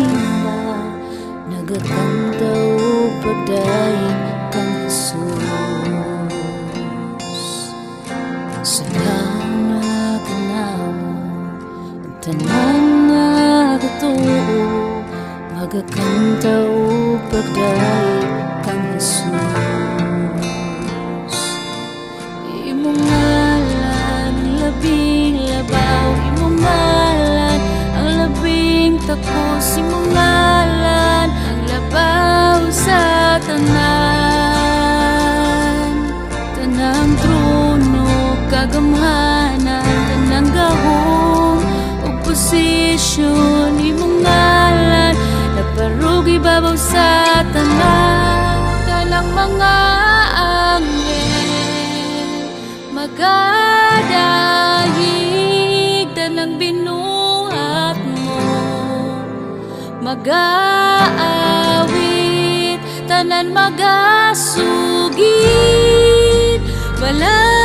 cinta Negeri tahu Kang Yesus. Sedana kenamu Tenang aku tahu Magakan tahu berdaya takos Imong ngalan, ang labaw sa tanan. Tanang trono, kagamhanan Tanang gahong, ug posisyon Imong naparugi babaw sa Kanang mga Mag-aawit, tanan magasugid. Balan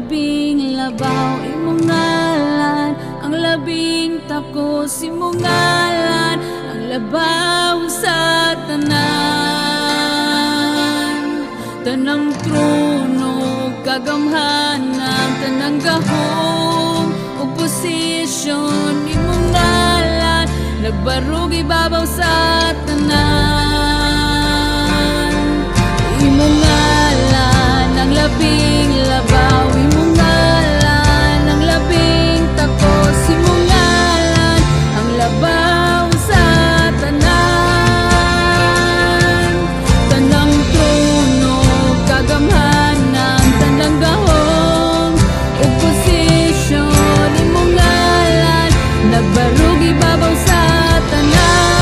labing labaw Imong ngalan. Ang labing takos Imong ngalan. Ang labaw sa tanan. Tanang trono kagamhanan. Tanang gahong ug posisyon Imong ngalan. Nagbarug ibabaw sa tanan. Imong ngalan ang labing Lugi babaw sa tanan?